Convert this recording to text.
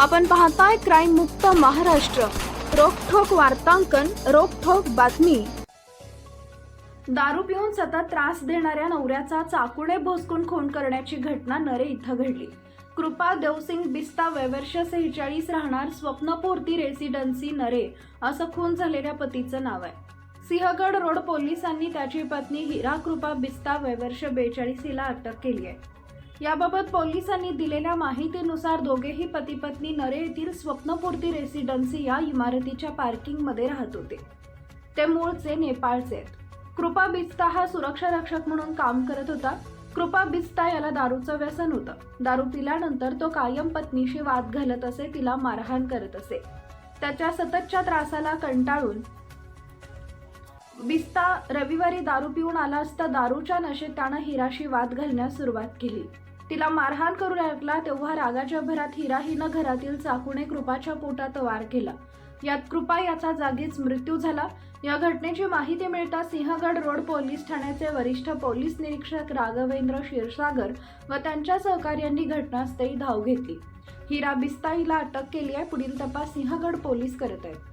आपण पाहताय क्राईम मुक्त महाराष्ट्र. रोखोक वार्तांकन रोखोक बातमी. दारू पिऊन सतत त्रास देणाऱ्या नवऱ्याचा चाकुने भोसकून खून करण्याची घटना नरे इथं घडली. कृपा देवसिंग बिस्ता वैवर्ष सेहेचाळीस राहणार स्वप्नपूर्ती रेसिडन्सी नरे असं खून झालेल्या पतीचं नाव आहे. सिंहगड रोड पोलिसांनी त्याची पत्नी हिरा कृपा बिस्ता वैवर्ष बेचाळीस हिला अटक केली आहे. याबाबत पोलिसांनी दिलेल्या माहितीनुसार दोघेही पती पत्नी नरे येथील स्वप्नपूर्ती रेसिडेन्सी या इमारतीच्या पार्किंगमध्ये राहत होते. ते मूळचे नेपाळचे आहेत. कृपा बिस्ता हा सुरक्षा रक्षक म्हणून काम करत होता. कृपा बिस्ता याला दारूचं व्यसन होतं. दारू पिल्यानंतर तो कायम पत्नीशी वाद घालत असे तिला मारहाण करत असे. त्याच्या सततच्या त्रासाला कंटाळून बिस्ता रविवारी दारू पिऊन आला असता दारूच्या नशेत त्यानं हिराशी वाद घालण्यास सुरुवात केली. तिला मारहाण करू लागला तेव्हा रागाच्या भरात हिरा हिनं घरातील चाकूने कृपाच्या पोटात वार केला. यात कृपा याचा जागीच मृत्यू झाला. या घटनेची माहिती मिळता सिंहगड रोड पोलीस ठाण्याचे वरिष्ठ पोलीस निरीक्षक राघवेंद्र क्षीरसागर व त्यांच्या सहकार्यांनी घटनास्थळी धाव घेतली. हिरा बिस्ता हिला अटक केली आहे. पुढील तपास सिंहगड पोलीस करत आहेत.